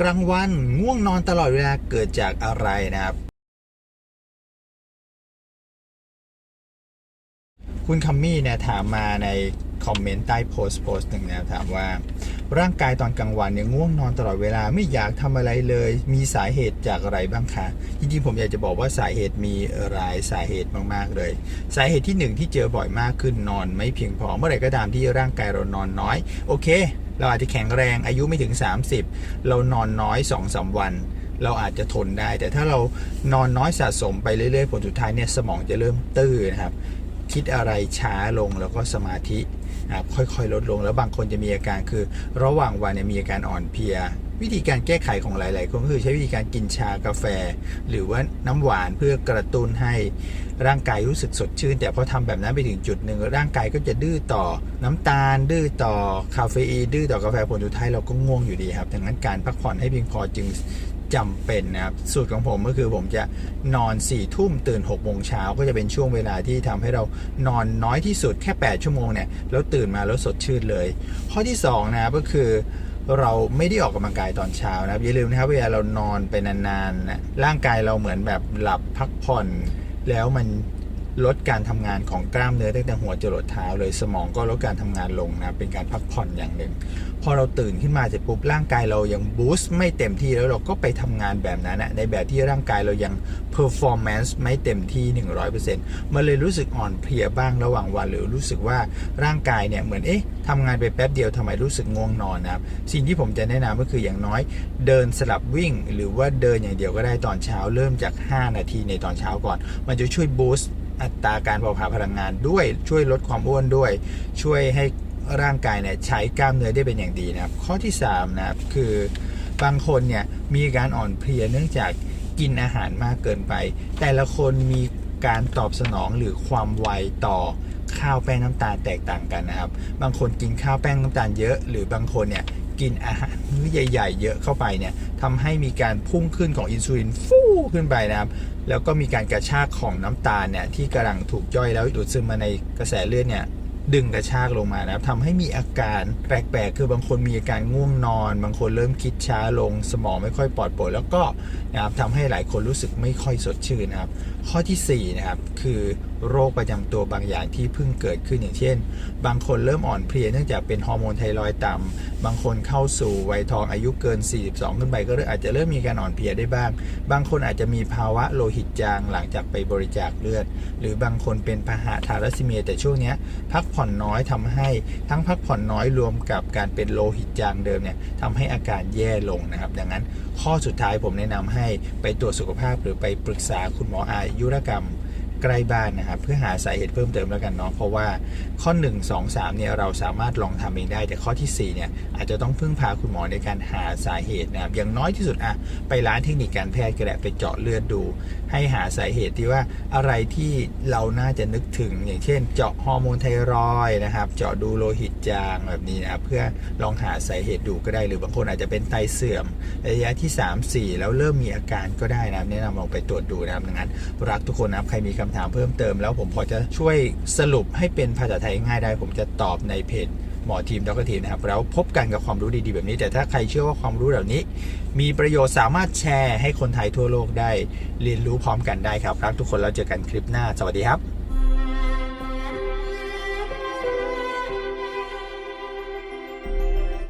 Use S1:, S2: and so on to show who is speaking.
S1: กลางวันง่วงนอนตลอดเวลาเกิดจากอะไรนะครับ คุณคัมมี่เนี่ยถามมาในคอมเมนต์ใต้โพสต์โพสต์หนึ่งนะครับถามว่า ร่างกายตอนกลางวันเนี่ยง่วงนอนตลอดเวลาไม่อยากทำอะไรเลย มีสาเหตุจากอะไรบ้างคะจริงๆผมอยากจะบอกว่าสาเหตุมีหลายสาเหตุมากๆเลย สาเหตุที่หนึ่งที่เจอบ่อยมากขึ้นนอนไม่เพียงพอเมื่อไหร่ก็ตามที่ร่างกายเรานอนน้อย โอเค เราอาจจะแข็งแรงอายุไม่ถึง 30 เรานอนน้อย2อสวัน เราอาจจะทนได้ แต่ถ้าเรานอนน้อยสะสมไปเรื่อยๆ ผลสุดท้ายเนี่ยสมองจะเริ่มตื้อนะครับ คิดอะไรช้าลงแล้วก็สมาธิ ค่อยๆ ลดลง แล้วบางคนจะมีอาการคือ ระหว่างวันเนี่ยมีอาการอ่อนเพลีย วิธีการแก้ไขของหลาย ๆ คนก็คือใช้วิธีการกินชากาแฟ หรือว่าน้ำหวานเพื่อกระตุ้นให้ร่างกายรู้สึกสดชื่น แต่พอทำแบบนั้นไปถึงจุดหนึ่งร่างกายก็จะดื้อต่อน้ำตาล ดื้อต่อคาเฟอีนดื้อต่อกาแฟผลสุดท้ายเราก็ง่วงอยู่ดีครับดังนั้นการพักผ่อนให้เพียงพอจึงจำเป็นนะครับสูตรของผมก็คือผมจะนอน4ี่ทุ่มตื่น6กโมงเช้าก็จะเป็นช่วงเวลาที่ทำให้เรานอนน้อยที่สุดแค่ 8 ชั่วโมงเนี่ยแล้วตื่นมาแล้วสดชื่นเลย ข้อที่2นะครับก็คือเราไม่ได้ออกกำลังกายตอนเช้านะครับอย่าลืมนะครับเวลาเรานอนไปนานๆนะร่างกายเราเหมือนแบบหลับพักผ่อน แล้วมัน ลดการทำงานของกล้ามเนื้อตั้งแต่หัวจรดเท้าเลยสมองก็ลดการทำงานลงนะเป็นการพักผ่อนอย่างหนึ่ง พอเราตื่นขึ้นมาเสร็จปุ๊บร่างกายเรายังบูสต์ไม่เต็มที่แล้วเราก็ไปทำงานแบบนั้นนะในแบบที่ร่างกายเรายัง performance ไม่เต็มที่ 100%มันเลยรู้สึกอ่อนเพลียบ้างระหว่างวันหรือรู้สึกว่าร่างกายเนี่ยเหมือนเอ๊ะทำงานไปแป๊บเดียวทำไมรู้สึกง่วงนอนนะครับสิ่งที่ผมจะแนะนำก็คืออย่างน้อยเดินสลับวิ่ง หรือว่าเดินอย่างเดียวก็ได้ตอนเช้าเริ่มจาก 5 นาทีในตอนเช้าก่อน มันจะช่วยบูสต์ อัตราการเผาผลาญพลังงานด้วยช่วยลดความอ้วนด้วย ช่วยให้ร่างกายเนี่ยใช้กล้ามเนื้อได้เป็นอย่างดีนะครับ ข้อที่3นะครับคือบางคนเนี่ยมีการอ่อนเพลียเนื่องจากกินอาหารมากเกินไป แต่ละคนมีการตอบสนองหรือความไวต่อข้าวแป้งน้ำตาลแตกต่างกันนะครับ บางคนกินข้าวแป้งน้ำตาลเยอะ หรือบางคนเนี่ย กินอาหารมื้อใหญ่ ๆ เยอะเข้าไปเนี่ยทำให้มีการพุ่งขึ้นของอินซูลินฟู่ขึ้นไปนะครับ แล้วก็มีการกระชากของน้ำตาลเนี่ยที่กำลังถูกย่อยแล้วดูดซึมมาในกระแสเลือดเนี่ย ดึงกระชากลงมานะครับทำให้มีอาการแปลกๆ คือบางคนมีอาการง่วงนอน บางคนเริ่มคิดช้าลง สมองไม่ค่อยปลอดโปร่งแล้วก็นะครับทำให้หลายคนรู้สึกไม่ค่อยสดชื่นนะครับ ข้อทีสี่4นะครับคือโรคประจำตัวบางอย่างที่เพิ่งเกิดขึ้นอย่างเช่น บางคนเริ่มอ่อนเพลียเนื่องจากเป็นฮอร์โมนไทรอยต่ำบางคนเข้าสู่วัยทองอายุเกิน 42 ขึ้นไปก็เริ่มอาจจะเริ่มมีการอ่อนเพลียได้บ้าง บางคนอาจจะมีภาวะโลหิตจางหลังจากไปบริจาคเลือด หรือบางคนเป็นพาหะทารัสซีเมียแต่ช่วงเนี้ยพักผ่อนน้อยทำให้ทั้งพักผ่อนน้อยรวมกับการเป็นโลหิตจางเดิมเนี่ยทำให้อาการแย่ลงนะครับ ดังนั้นข้อสุดท้ายผมแนะนำให้ไปตรวจสุขภาพหรือไปปรึกษาคุณหมออายุรกรรม ใกล้บ้านนะครับ เพื่อหาสาเหตุเพิ่มเติมแล้วกันเนาะเพราะว่าข้อ 1 2 3เนี่ยเราสามารถลองทำเองได้ แต่ข้อทีสี่4เนี่ยอาจจะต้องพึ่งพาคุณหมอในการหาสาเหตุนะครับอย่างน้อยที่สุดอะไปร้านเทคนิคการแพทย์ก็ได้ไปเจาะเลือดดู ให้หาสาเหตุที่ว่าอะไรที่เราน่าจะนึกถึง อย่างเช่น เจาะฮอร์โมนไทรอยนะครับ เจาะดูโลหิตจางแบบนี้นะครับเพื่อลองหาสาเหตุดูก็ได้ หรือบางคนอาจจะเป็นไตเสื่อมระยะที่ 3 4 แล้วเริ่มมีอาการก็ได้นะครับแนะนำลองไปตรวจดูนะครับดังนั้นรักทุกคนนะครับใครมีคำถามเพิ่มเติม แล้วผมพอจะช่วยสรุปให้เป็นภาษาไทยง่ายได้ ผมจะตอบในเพจหมอทีมด็อกเตอร์ทีมนะครับ แล้วพบกันกับความรู้ดีๆแบบนี้ แต่ถ้าใครเชื่อว่าความรู้เหล่านี้ มีประโยชน์สามารถแชร์ให้คนไทยทั่วโลกได้ เรียนรู้พร้อมกันได้ครับ รักทุกคนแล้วเจอกันคลิปหน้า สวัสดีครับ